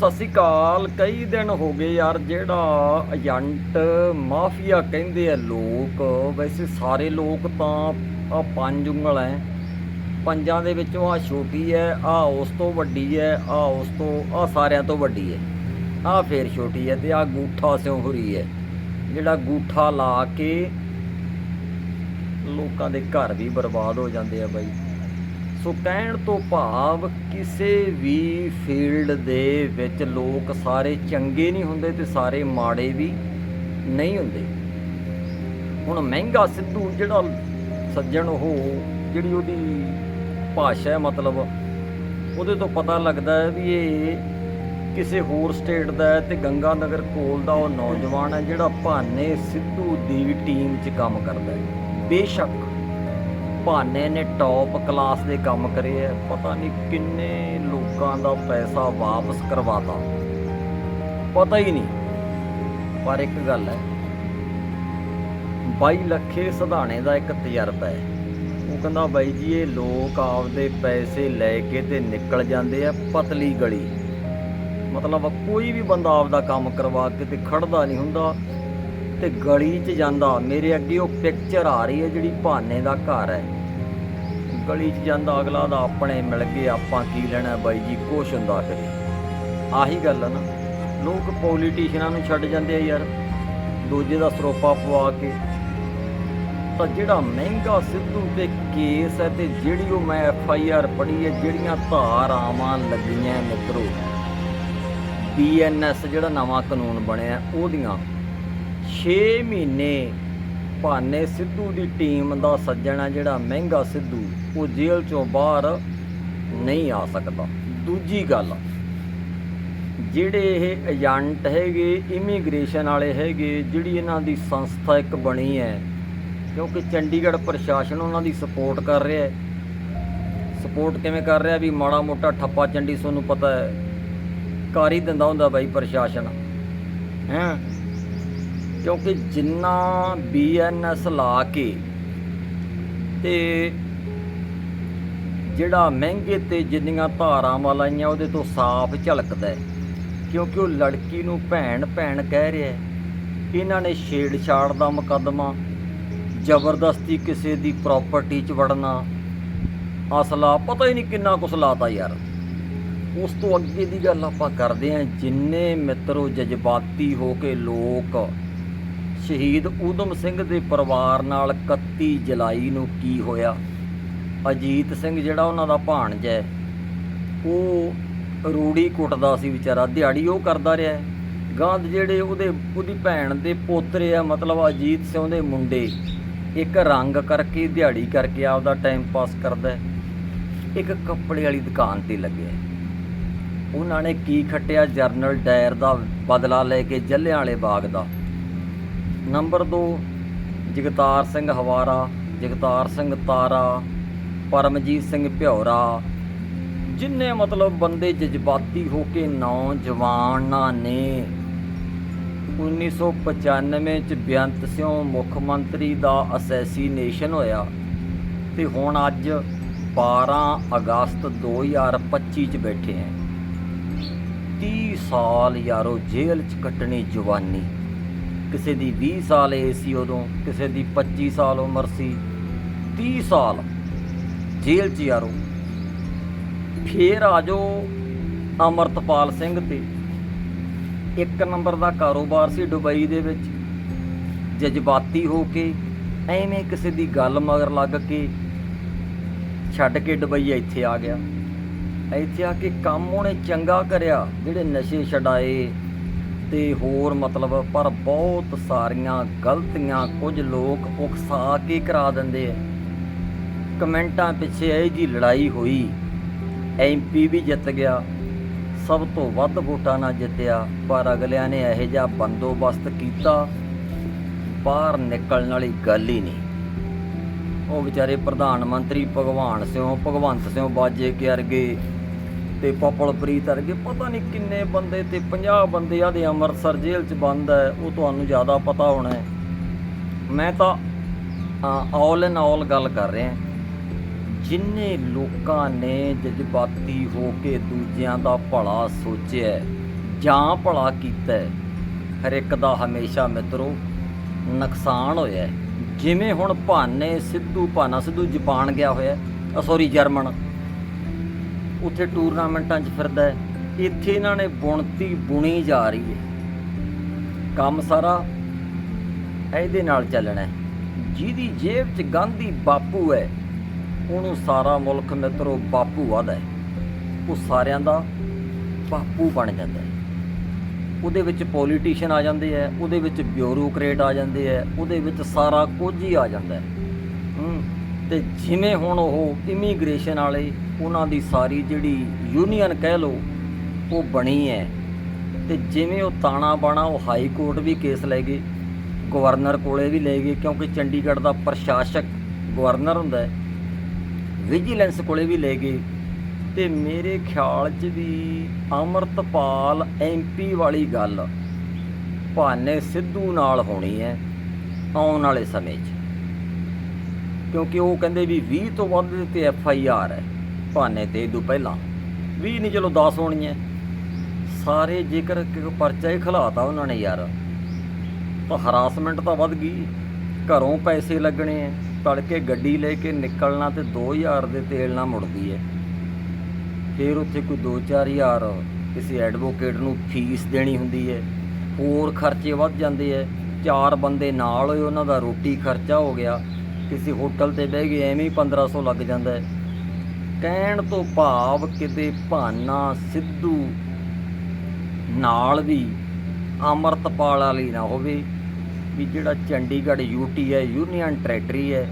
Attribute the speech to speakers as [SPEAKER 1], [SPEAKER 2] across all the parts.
[SPEAKER 1] ਸਤਿ ਸ੍ਰੀ ਅਕਾਲ। ਕਈ ਦਿਨ ਹੋ ਗਏ ਯਾਰ, ਜਿਹੜਾ ਏਜੰਟ ਮਾਫੀਆ ਕਹਿੰਦੇ ਆ ਲੋਕ, ਵੈਸੇ ਸਾਰੇ ਲੋਕ ਤਾਂ ਆ ਪੰਜ ਉਂਗਲ ਐ। ਪੰਜਾਂ ਦੇ ਵਿੱਚੋਂ ਆ ਛੋਟੀ ਐ, ਆ ਉਸ ਤੋਂ ਵੱਡੀ ਐ, ਆ ਉਸ ਤੋਂ, ਆ ਸਾਰਿਆਂ ਤੋਂ ਵੱਡੀ ਐ। ਆ ਫੇਰ ਛੋਟੀ ਐ ਤੇ ਆ ਗੂਠਾ ਸਿਉਂਹਰੀ ਐ। ਜਿਹੜਾ ਗੂਠਾ ਲਾ ਕੇ ਲੋਕਾਂ ਦੇ ਘਰ ਵੀ ਬਰਬਾਦ ਹੋ ਜਾਂਦੇ ਆ ਬਾਈ। ਸੋ ਕਹਿਣ ਤੋਂ ਭਾਵ ਕਿਸੇ ਵੀ ਫੀਲਡ ਦੇ ਵਿੱਚ ਲੋਕ ਸਾਰੇ ਚੰਗੇ ਨਹੀਂ ਹੁੰਦੇ ਤੇ ਸਾਰੇ ਮਾੜੇ ਵੀ ਨਹੀਂ ਹੁੰਦੇ। ਹੁਣ ਮਹਿੰਗਾ ਸਿੱਧੂ ਜਿਹੜਾ ਸੱਜਣ ਉਹ, ਜਿਹੜੀ ਉਹਦੀ ਭਾਸ਼ਾ ਹੈ ਮਤਲਬ, ਉਹਦੇ ਤੋਂ ਪਤਾ ਲੱਗਦਾ ਹੈ ਵੀ ਇਹ ਕਿਸੇ ਹੋਰ ਸਟੇਟ ਦਾ ਹੈ ਤੇ ਗੰਗਾ ਨਗਰ ਕੋਲ ਦਾ ਉਹ ਨੌਜਵਾਨ ਹੈ ਜਿਹੜਾ ਭਾਨੇ ਸਿੱਧੂ ਦੀ ਟੀਮ 'ਚ ਕੰਮ ਕਰਦਾ ਹੈ। ਬੇਸ਼ੱਕ ਬਹਾਨੇ ਨੇ ਟੌਪ ਕਲਾਸ ਦੇ ਕੰਮ ਕਰੇ ਐ ਪਤਾ ਨਹੀਂ ਕਿੰਨੇ ਲੋਕਾਂ ਦਾ ਪੈਸਾ ਵਾਪਸ ਕਰਵਾਤਾ। ਪਤਾ ਹੀ ਨਹੀਂ। ਪਰ ਇੱਕ ਗੱਲ ਹੈ। ਬਾਈ ਲੱਖੇ ਸਧਾਣੇ ਦਾ ਇੱਕ ਤਜਰਬਾ ਹੈ। ਉਹ ਕਹਿੰਦਾ ਬਾਈ ਜੀ, ਇਹ ਲੋਕ ਆਪਦੇ ਪੈਸੇ ਲੈ ਕੇ ਤੇ ਨਿਕਲ ਜਾਂਦੇ ਆ ਪਤਲੀ ਗਲੀ। ਮਤਲਬ ਕੋਈ ਵੀ ਬੰਦਾ ਆਪਦਾ ਕੰਮ ਕਰਵਾ ਕੇ ਤੇ ਖੜਦਾ ਨਹੀਂ ਹੁੰਦਾ। ਤੇ ਗਲੀ 'ਚ ਜਾਂਦਾ। ਮੇਰੇ ਅੱਗੇ ਉਹ ਪਿਕਚਰ ਆ ਰਹੀ ਹੈ ਜਿਹੜੀ ਭਾਨੇ ਦਾ ਘਰ ਹੈ। ਗਲੀ 'ਚ ਜਾਂਦਾ, ਅਗਲਾ ਦਾ ਆਪਣੇ ਮਿਲ ਗਏ, ਆਪਾਂ ਕੀ ਲੈਣਾ ਬਾਈ ਜੀ, ਕੁਛ ਹੁੰਦਾ ਕਰੇ। ਆਹੀ ਗੱਲ ਹੈ ਨਾ। ਲੋਕ ਪੋਲੀਟੀਸ਼ੀਅਨਾਂ ਨੂੰ ਛੱਡ ਜਾਂਦੇ ਆ ਯਾਰ। ਦੂਜੇ ਦਾ ਸਰੋਪਾ ਪਵਾ ਕੇ। ਤਾਂ ਜਿਹੜਾ ਮਹਿੰਗਾ ਸਿੱਧੂ ਤੇ ਕੇਸ ਹੈ ਤੇ ਜਿਹੜੀ ਉਹ ਮੈਂ ਐਫ ਆਈ ਆਰ ਪੜ੍ਹੀ ਹੈ, ਜਿਹੜੀਆਂ ਧਾਰਾਵਾਂ ਲੱਗੀਆਂ ਮਿੱਤਰੋ। ਬੀਐਨਐਸ ਜਿਹੜਾ ਨਵਾਂ ਕਾਨੂੰਨ ਬਣਿਆ, ਉਹਦੀਆਂ 6 ਮਹੀਨੇ ਭਾਨੇ ਸਿੱਧੂ ਦੀ ਟੀਮ ਦਾ ਸੱਜਣਾ ਜਿਹੜਾ ਮਹਿੰਗਾ ਸਿੱਧੂ, ਉਹ ਜੇਲ੍ਹ ਚੋਂ ਬਾਹਰ ਨਹੀਂ ਆ ਸਕਦਾ। ਦੂਜੀ ਗੱਲ, ਜਿਹੜੇ ਇਹ ਏਜੰਟ ਹੈਗੇ, ਇਮੀਗ੍ਰੇਸ਼ਨ ਵਾਲੇ ਹੈਗੇ, ਜਿਹੜੀ ਇਹਨਾਂ ਦੀ ਸੰਸਥਾ ਇੱਕ ਬਣੀ ਹੈ, ਕਿਉਂਕਿ ਚੰਡੀਗੜ੍ਹ ਪ੍ਰਸ਼ਾਸਨ ਉਹਨਾਂ ਦੀ ਸਪੋਰਟ ਕਰ ਰਿਹਾ ਹੈ। ਸਪੋਰਟ ਕਿਵੇਂ ਕਰ ਰਿਹਾ? ਵੀ ਮਾੜਾ ਮੋਟਾ ਠੱਪਾ ਚੰਡੀ ਸੋਨੂੰ ਪਤਾ ਹੈ। ਕਰ ਹੀ ਦਿੰਦਾ ਹੁੰਦਾ ਬਾਈ ਪ੍ਰਸ਼ਾਸਨ। ਹੈਂ? ਕਿਉਂਕਿ ਜਿੰਨਾ ਬੀਐਨਐਸ ਲਾ ਕੇ ਤੇ ਜਿਹੜਾ ਮਹਿੰਗੇ ਤੇ ਜਿੰਨੀਆਂ ਧਾਰਾਵਾਂ ਲਾਈਆਂ, ਉਹਦੇ ਤੋਂ ਸਾਫ਼ ਝਲਕਦਾ ਕਿਉਂਕਿ ਉਹ ਲੜਕੀ ਨੂੰ ਭੈਣ ਭੈਣ ਕਹਿ ਰਿਹਾ ਇਹਨਾਂ ਨੇ ਛੇੜਛਾੜ ਦਾ ਮੁਕੱਦਮਾ, ਜ਼ਬਰਦਸਤੀ ਕਿਸੇ ਦੀ ਪ੍ਰਾਪਰਟੀ 'ਚ ਵੜਨਾ, ਅਸਲਾ ਪਤਾ ਹੀ ਨਹੀਂ ਕਿੰਨਾ ਕੁਛ ਲਾਤਾ ਯਾਰ। ਉਸ ਤੋਂ ਅੱਗੇ ਦੀ ਗੱਲ ਆਪਾਂ ਕਰਦੇ ਹਾਂ, ਜਿੰਨੇ ਮਿੱਤਰੋ ਜਜ਼ਬਾਤੀ ਹੋ ਕੇ ਲੋਕ ਸ਼ਹੀਦ ਊਧਮ ਸਿੰਘ ਦੇ ਪਰਿਵਾਰ ਨਾਲ 31 ਜੁਲਾਈ ਨੂੰ ਕੀ ਹੋਇਆ? ਅਜੀਤ ਸਿੰਘ ਜਿਹੜਾ ਉਹਨਾਂ ਦਾ ਭਾਣਜਾ ਹੈ, ਉਹ ਰੂੜੀ ਕੁੱਟਦਾ ਸੀ ਵਿਚਾਰਾ, ਦਿਹਾੜੀ ਉਹ ਕਰਦਾ ਰਿਹਾ ਗਾਂਧ ਜਿਹੜੇ ਉਹਦੇ, ਉਹਦੀ ਭੈਣ ਦੇ ਪੋਤਰੇ ਆ, ਮਤਲਬ ਅਜੀਤ ਸਿੰਘ ਦੇ ਮੁੰਡੇ, ਇੱਕ ਰੰਗ ਕਰਕੇ, ਦਿਹਾੜੀ ਕਰਕੇ ਆਪਦਾ ਟਾਈਮ ਪਾਸ ਕਰਦਾ ਇੱਕ ਕੱਪੜੇ ਵਾਲੀ ਦੁਕਾਨ ਤੇ ਲੱਗਿਆ ਉਹਨਾਂ ਨੇ ਕੀ ਖੱਟਿਆ? ਜਰਨਲ ਡਾਇਰ ਦਾ ਬਦਲਾ ਲੈ ਕੇ ਜੱਲਿਆਂ ਵਾਲੇ ਬਾਗ ਦਾ। ਨੰਬਰ 2 ਜਗਤਾਰ ਸਿੰਘ ਹਵਾਰਾ, ਜਗਤਾਰ ਸਿੰਘ ਤਾਰਾ, ਪਰਮਜੀਤ ਸਿੰਘ ਭਿਉਰਾ ਜਿੰਨੇ ਮਤਲਬ ਬੰਦੇ ਜਜ਼ਬਾਤੀ ਹੋ ਕੇ ਨੌਜਵਾਨਾਂ ਨੇ 1995 ਚ ਬੇਅੰਤ ਸਿੰਘ ਮੁੱਖ ਮੰਤਰੀ ਦਾ ਅਸੈਸੀਨੇਸ਼ਨ ਹੋਇਆ ਤੇ ਹੁਣ ਅੱਜ 12 ਅਗਸਤ 2025 ਚ ਬੈਠੇ ਆਂ 30 ਸਾਲ ਯਾਰੋ ਜੇਲ੍ਹ ਚ ਕੱਟਣੀ ਜਵਾਨੀ। ਕਿਸੇ ਦੀ 20 ਸਾਲ ਏ ਸੀ ਉਦੋਂ, ਕਿਸੇ ਦੀ 25 ਸਾਲ ਉਮਰ ਸੀ 30 ਸਾਲ ਜੇਲ੍ਹ 'ਚ ਯਾਰੋ। ਫੇਰ ਆ ਜਾਓ ਅਮਰਤਪਾਲ ਸਿੰਘ ਤੇ। ਇੱਕ ਨੰਬਰ ਦਾ ਕਾਰੋਬਾਰ ਸੀ ਦੁਬਈ ਦੇ ਵਿੱਚ। ਜਜ਼ਬਾਤੀ ਹੋ ਕੇ, ਐਵੇਂ ਕਿਸੇ ਦੀ ਗੱਲ ਮਗਰ ਲੱਗ ਕੇ ਛੱਡ ਕੇ ਦੁਬਈ ਇੱਥੇ ਆ ਗਿਆ। ਇੱਥੇ ਆ ਕੇ ਕੰਮ ਉਹਨੇ ਚੰਗਾ ਕਰਿਆ, ਜਿਹੜੇ ਨਸ਼ੇ ਛਡਾਏ ਤੇ ਹੋਰ ਮਤਲਬ, ਪਰ ਬਹੁਤ ਸਾਰੀਆਂ ਗਲਤੀਆਂ ਕੁਝ ਲੋਕ ਉਕਸਾ ਕੇ ਕਰਾ ਦਿੰਦੇ ਆ। ਕਮੈਂਟਾਂ ਪਿੱਛੇ ਇਹ ਜੀ ਲੜਾਈ ਹੋਈ। ਐਮਪੀ ਵੀ ਜਿੱਤ ਗਿਆ। ਸਭ ਤੋਂ ਵੱਧ ਵੋਟਾਂ ਨਾਲ ਜਿੱਤਿਆ, ਪਰ ਅਗਲਿਆਂ ਨੇ ਇਹੋ ਜਿਹਾ ਬੰਦੋਬਸਤ ਕੀਤਾ। ਬਾਹਰ ਨਿਕਲਣ ਵਾਲੀ ਗੱਲ ਹੀ ਨਹੀਂ। ਉਹ ਵਿਚਾਰੇ ਪ੍ਰਧਾਨ ਮੰਤਰੀ ਭਗਵਾਨ ਸਿੰਘ ਭਗਵੰਤ ਸਿੰਘ ਬਾਜੇ ਕੇ ਅਰਗੇ। ਤੇ ਪਪਲਪ੍ਰੀਤ ਅਰਗੇ ਪਤਾ ਨਹੀਂ ਕਿੰਨੇ ਬੰਦੇ ਤੇ 50 ਬੰਦੇ ਆਦੇ ਅੰਮ੍ਰਿਤਸਰ ਜੇਲ੍ਹ 'ਚ ਬੰਦ ਹੈ, ਉਹ ਤੁਹਾਨੂੰ ਜ਼ਿਆਦਾ ਪਤਾ ਹੋਣਾ ਹੈ। ਮੈਂ ਤਾਂ ਆਲ ਇਨ ਆਲ ਗੱਲ ਕਰ ਰਿਹਾ ਜਿੰਨੇ ਲੋਕਾਂ ਨੇ ਜਜ਼ਬਾਤੀ ਹੋ ਕੇ ਦੂਜਿਆਂ ਦਾ ਭਲਾ ਸੋਚਿਆ ਜਾਂ ਭਲਾ ਕੀਤਾ ਹਰ ਇੱਕ ਦਾ ਹਮੇਸ਼ਾ ਮਿੱਤਰੋ, ਨੁਕਸਾਨ ਹੋਇਆ ਜਿਵੇਂ ਹੁਣ ਭਾਨੇ ਸਿੱਧੂ, ਭਾਨਾ ਸਿੱਧੂ ਜਾਪਾਨ ਗਿਆ ਹੋਇਆ ਸੌਰੀ ਜਰਮਨ। ਉੱਥੇ ਟੂਰਨਾਮੈਂਟਾਂ 'ਚ ਫਿਰਦਾ ਹੈ। ਇੱਥੇ ਇਹਨਾਂ ਨੇ ਬੁਣਤੀ ਬੁਣੀ ਜਾ ਰਹੀ ਹੈ। ਕੰਮ ਸਾਰਾ ਇਹਦੇ ਨਾਲ ਚੱਲਣਾ ਹੈ। ਜਿਹਦੀ ਜੇਬ 'ਚ ਗਾਂਧੀ ਬਾਪੂ ਹੈ, ਉਹਨੂੰ ਸਾਰਾ ਮੁਲਕ ਮਿੱਤਰੋ ਬਾਪੂ ਆਦਾ ਹੈ। ਉਹ ਸਾਰਿਆਂ ਦਾ ਬਾਪੂ ਬਣ ਜਾਂਦਾ ਹੈ। ਉਹਦੇ ਵਿੱਚ ਪੋਲੀਟੀਸ਼ੀਅਨ ਆ ਜਾਂਦੇ ਹੈ, ਉਹਦੇ ਵਿੱਚ ਬਿਊਰੋਕਰੇਟ ਆ ਜਾਂਦੇ ਹੈ, ਉਹਦੇ ਵਿੱਚ ਸਾਰਾ ਕੁਝ ਹੀ ਆ ਜਾਂਦਾ ਹੈ। ਤੇ ਜਿਵੇਂ ਹੁਣ ਉਹ ਇਮੀਗ੍ਰੇਸ਼ਨ ਵਾਲੇ ਉਹਨਾਂ ਦੀ ਸਾਰੀ ਜਿਹੜੀ ਯੂਨੀਅਨ ਕਹਿ ਲਓ, ਉਹ ਬਣੀ ਹੈ। ਤੇ ਜਿਵੇਂ ਉਹ ਤਾਣਾ ਬਾਣਾ, ਉਹ ਹਾਈ ਕੋਰਟ ਵੀ ਕੇਸ ਲੈ ਗਏ, ਗਵਰਨਰ ਕੋਲੇ ਵੀ ਲੈ ਗਏ, ਕਿਉਂਕਿ ਚੰਡੀਗੜ੍ਹ ਦਾ ਪ੍ਰਸ਼ਾਸਕ ਗਵਰਨਰ ਹੁੰਦਾ ਹੈ, ਵਿਜੀਲੈਂਸ ਕੋਲੇ ਵੀ ਲੈ ਗਏ। ਤੇ ਮੇਰੇ ਖਿਆਲ 'ਚ ਵੀ ਅਮਰਤਪਾਲ ਐਮਪੀ ਵਾਲੀ ਗੱਲ ਭਾਨੇ ਸਿੱਧੂ ਨਾਲ ਹੋਣੀ ਹੈ ਆਉਣ ਵਾਲੇ ਸਮੇਂ 'ਚ। ਕਿਉਂਕਿ ਉਹ ਕਹਿੰਦੇ ਵੀ 20 ਤੋਂ ਵੱਧ ਤੇ ਐਫ ਆਈ ਆਰ ਹੈ। ਭਾਨੇ ਤੇ ਇਦੋਂ ਪਹਿਲਾਂ। 20 ਨਹੀਂ ਚਲੋ 10 ਹੈ ਸਾਰੇ ਜੇਕਰ ਕਿ ਪਰਚਾ ਹੀ ਖਲਾਤਾ ਉਹਨਾਂ ਨੇ ਯਾਰ, ਤਾਂ ਹਰਾਸਮੈਂਟ ਤਾਂ ਵੱਧ ਗਈ। ਘਰੋਂ ਪੈਸੇ ਲੱਗਣੇ ਐ, ਤੜਕੇ ਗੱਡੀ ਲੈ ਕੇ ਨਿਕਲਣਾ ਤੇ 2000 ਦੇ ਤੇਲ ਨਾਲ ਮੁੜਦੀ ਐ। ਫਿਰ ਉੱਥੇ ਕੋਈ 2-4000 ਕਿਸੇ ਐਡਵੋਕੇਟ ਨੂੰ ਫੀਸ ਦੇਣੀ ਹੁੰਦੀ ਐ। ਹੋਰ ਖਰਚੇ ਵੱਧ ਜਾਂਦੇ ਐ। ਚਾਰ ਬੰਦੇ ਨਾਲ ਹੋਏ, ਉਹਨਾਂ ਦਾ ਰੋਟੀ ਖਰਚਾ ਹੋ ਗਿਆ। ਕਿਸੇ ਹੋਟਲ ਤੇ ਬਹਿ ਗਏ, ਐਵੇਂ ਹੀ 1500 ਲੱਗ ਜਾਂਦਾ ਹੈ ਕਹਿਣ ਤੋਂ ਭਾਵ ਕਿਤੇ ਭਾਨਾ ਸਿੱਧੂ ਨਾਲ ਵੀ ਅਮਰਤਪਾਲ ਵਾਲੀ ਨਾ ਹੋਵੇ ਵੀ ਜਿਹੜਾ ਚੰਡੀਗੜ੍ਹ ਯੂਟੀ ਹੈ ਯੂਨੀਅਨ ਟੈਰੇਟਰੀ ਹੈ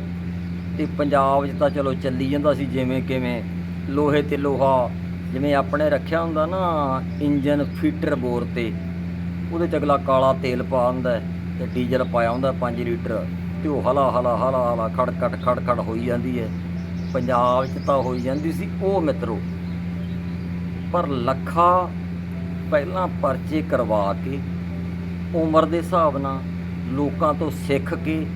[SPEAKER 1] ਤੇ ਪੰਜਾਬ 'ਚ ਤਾਂ ਚਲੋ ਚੱਲੀ ਜਾਂਦਾ ਸੀ ਜਿਵੇਂ ਕਿਵੇਂ ਲੋਹੇ ਤੇ ਲੋਹਾ ਜਿਵੇਂ ਆਪਣੇ ਰੱਖਿਆ ਹੁੰਦਾ ਨਾ ਇੰਜਨ ਫੀਟਰ ਬੋਰ ਤੇ, ਉਹਦੇ 'ਚ ਅਗਲਾ ਕਾਲਾ ਤੇਲ ਪਾ ਹੁੰਦਾ ਹੈ ਤੇ ਡੀਜ਼ਲ ਪਾਇਆ ਹੁੰਦਾ 5 ਲੀਟਰ ਤੇ ਉਹ ਹਲਾ ਹਲਾ ਹਲਾ ਹਲਾ ਖੜਕਟ ਖੜਕਟ ਹੋਈ ਜਾਂਦੀ ਹੈ। ਪੰਜਾਬ 'ਚ ਤਾਂ ਹੋਈ ਜਾਂਦੀ ਸੀ, ਉਹ ਮਿੱਤਰੋ। ਪਰ ਲੱਖਾ ਪਹਿਲਾਂ ਪਰਚੇ ਕਰਵਾ ਕੇ, ਉਮਰ ਦੇ ਹਿਸਾਬ ਨਾਲ ਲੋਕਾਂ ਤੋਂ ਸਿੱਖ ਕੇ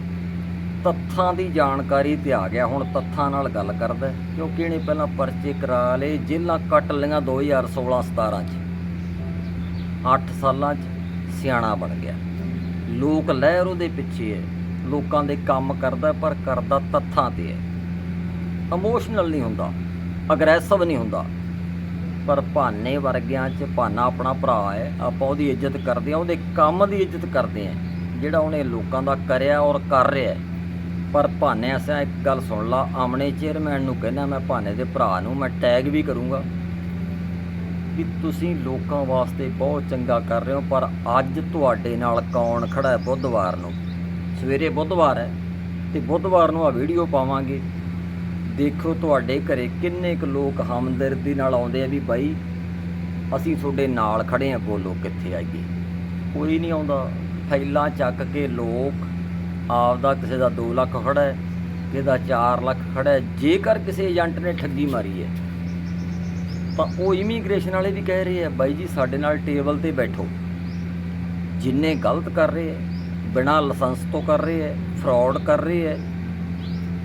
[SPEAKER 1] ਤੱਥਾਂ ਦੀ ਜਾਣਕਾਰੀ ਤੇ ਆ ਗਿਆ। ਹੁਣ ਤੱਥਾਂ ਨਾਲ ਗੱਲ ਕਰਦਾ ਕਿਉਂਕਿ ਇਹਨੇ ਪਹਿਲਾਂ ਪਰਚੇ ਕਰਾ ਲਏ ਜੇਲਾਂ ਕੱਟ ਲਈਆਂ 2016 17 ਚ। 8 ਸਾਲਾਂ ਚ ਸਿਆਣਾ ਬਣ ਗਿਆ। ਲੋਕ ਲਹਿਰ ਉਹਦੇ ਪਿੱਛੇ ਹੈ। ਲੋਕਾਂ ਦੇ ਕੰਮ ਕਰਦਾ ਪਰ ਕਰਦਾ ਤੱਥਾਂ ਤੇ ਹੈ। ਇਮੋਸ਼ਨਲ ਨਹੀਂ ਹੁੰਦਾ ਅਗਰੈਸਿਵ ਨਹੀਂ ਹੁੰਦਾ। ਪਰ ਭਾਨੇ ਵਰਗਿਆਂ 'ਚ ਭਾਨਾ ਆਪਣਾ ਭਰਾ ਹੈ, ਆਪਾਂ ਉਹਦੀ ਇੱਜ਼ਤ ਕਰਦੇ ਆ ਉਹਦੇ ਕੰਮ ਦੀ ਇੱਜ਼ਤ ਕਰਦੇ ਆ ਜਿਹੜਾ ਉਹਨੇ ਲੋਕਾਂ ਦਾ ਕਰਿਆ ਔਰ ਕਰ ਰਿਹਾ ਪਰ ਭਾਨੇ ਅਸਾਂ ਇੱਕ ਗੱਲ ਸੁਣ ਲਾ, ਆਮਣੇ ਚੇਅਰਮੈਨ ਨੂੰ ਕਹਿੰਦਾ ਮੈਂ ਭਾਨੇ ਦੇ ਭਰਾ ਨੂੰ ਮੈਂ ਟੈਗ ਵੀ ਕਰੂੰਗਾ ਵੀ ਤੁਸੀਂ ਲੋਕਾਂ ਵਾਸਤੇ ਬਹੁਤ ਚੰਗਾ ਕਰ ਰਹੇ ਹੋ, ਪਰ ਅੱਜ ਤੁਹਾਡੇ ਨਾਲ ਕੌਣ ਖੜਾ ਹੈ ਬੁੱਧਵਾਰ ਨੂੰ? ਸਵੇਰੇ ਬੁੱਧਵਾਰ ਹੈ, ਤੇ ਬੁੱਧਵਾਰ ਨੂੰ ਆ ਵੀਡੀਓ ਪਾਵਾਂਗੇ। ਦੇਖੋ ਤੁਹਾਡੇ ਘਰੇ ਕਿੰਨੇ ਕੁ ਲੋਕ ਹਮਦਰਦੀ ਨਾਲ ਆਉਂਦੇ ਆ ਵੀ ਬਾਈ, ਅਸੀਂ ਤੁਹਾਡੇ ਨਾਲ ਖੜੇ ਆ, ਬੋਲੋ ਕਿੱਥੇ ਆਈਏ ਕੋਈ ਨਹੀਂ ਆਉਂਦਾ। ਫੈਲਾਂ ਚੱਕ ਕੇ ਲੋਕ ਆਪਦਾ ਕਿਸੇ ਦਾ 2 ਲੱਖ ਖੜਾ ਹੈ, ਕਿਸੇ ਦਾ 4 ਲੱਖ ਖੜਾ ਹੈ। ਜੇਕਰ ਕਿਸੇ ਏਜੰਟ ਨੇ ਠੱਗੀ ਮਾਰੀ ਹੈ, ਤਾਂ ਉਹ ਇਮੀਗ੍ਰੇਸ਼ਨ ਵਾਲੇ ਵੀ ਕਹਿ ਰਹੇ ਆ, ਬਾਈ ਜੀ ਸਾਡੇ ਨਾਲ ਟੇਬਲ ਤੇ ਬੈਠੋ। ਜਿੰਨੇ ਗਲਤ ਕਰ ਰਹੇ ਹੈ, ਬਿਨਾਂ ਲਾਇਸੈਂਸ ਤੋਂ ਕਰ ਰਹੇ ਹੈ, ਫਰਾਡ ਕਰ ਰਹੇ ਹੈ,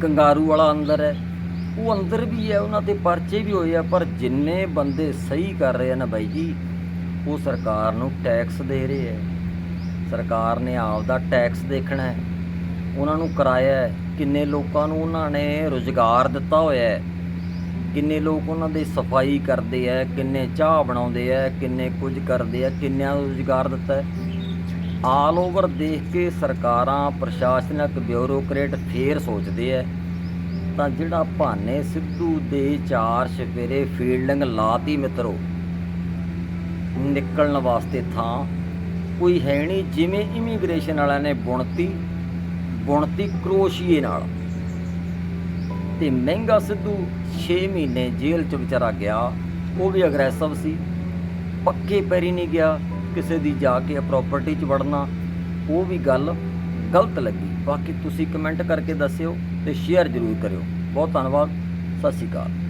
[SPEAKER 1] ਕੰਗਾਰੂ ਵਾਲਾ ਅੰਦਰ ਹੈ ਉਹ ਅੰਦਰ ਵੀ ਹੈ, ਉਹਨਾਂ ਤੇ ਪਰਚੇ ਵੀ ਹੋਏ ਆ, ਪਰ ਜਿੰਨੇ ਬੰਦੇ ਸਹੀ ਕਰ ਰਹੇ ਆ ਨਾ ਬਾਈ ਜੀ, ਉਹ ਸਰਕਾਰ ਨੂੰ ਟੈਕਸ ਦੇ ਰਹੇ ਹੈ ਸਰਕਾਰ ਨੇ ਆਪਦਾ ਟੈਕਸ ਦੇਖਣਾ ਹੈ। ਉਹਨਾਂ ਨੂੰ ਕਿਰਾਇਆ ਕਿੰਨੇ ਲੋਕਾਂ ਨੂੰ ਉਹਨਾਂ ਨੇ ਰੁਜ਼ਗਾਰ ਦਿੱਤਾ ਹੋਇਆ ਹੈ। ਕਿੰਨੇ ਲੋਕ ਉਹਨਾਂ ਦੇ ਸਫ਼ਾਈ ਕਰਦੇ ਆ, ਕਿੰਨੇ ਚਾਹ ਬਣਾਉਂਦੇ ਆ, ਕਿੰਨੇ ਕੁਝ ਕਰਦੇ ਆ, ਕਿੰਨਿਆਂ ਨੂੰ ਰੁਜ਼ਗਾਰ ਦਿੱਤਾ ਆਲ ਓਵਰ ਦੇਖ ਕੇ ਸਰਕਾਰਾਂ, ਪ੍ਰਸ਼ਾਸਨਿਕ ਬਿਊਰੋਕਰੇਟ ਫੇਰ ਸੋਚਦੇ ਆ ਤਾਂ ਜਿਹੜਾ ਭਾਨੇ ਸਿੱਧੂ ਦੇ ਚਾਰ ਸਵੇਰੇ ਫੀਲਡਿੰਗ ਲਾਤੀ ਮਿੱਤਰੋ ਨਿਕਲਣ ਵਾਸਤੇ ਥਾਂ ਕੋਈ ਹੈ ਨਹੀਂ, ਜਿਵੇਂ ਇਮੀਗ੍ਰੇਸ਼ਨ ਵਾਲਿਆਂ ਨੇ ਬੁਣਤੀ ਬੁਣਤੀ ਕਰੋਸ਼ੀਏ ਨਾਲ। ਤੇ ਮਹਿੰਗਾ ਸਿੱਧੂ 6 ਮਹੀਨੇ ਜੇਲ੍ਹ ਚ ਵਿਚਾਰਾ ਗਿਆ, ਉਹ ਵੀ ਅਗਰੈਸਿਵ ਸੀ, ਪੱਕੇ ਪੈਰੀ ਨਹੀਂ ਗਿਆ, ਕਿਸੇ ਦੀ ਜਾ ਕੇ ਪ੍ਰਾਪਰਟੀ 'ਚ ਵੜਨਾ, ਉਹ ਵੀ ਗੱਲ ਗਲਤ ਲੱਗੀ। ਬਾਕੀ ਤੁਸੀਂ ਕਮੈਂਟ ਕਰਕੇ ਦੱਸਿਓ। ਤੇ ਸ਼ੇਅਰ ਜ਼ਰੂਰ ਕਰਿਓ। ਬਹੁਤ ਧੰਨਵਾਦ। ਸਤਿ ਸ਼੍ਰੀ ਅਕਾਲ।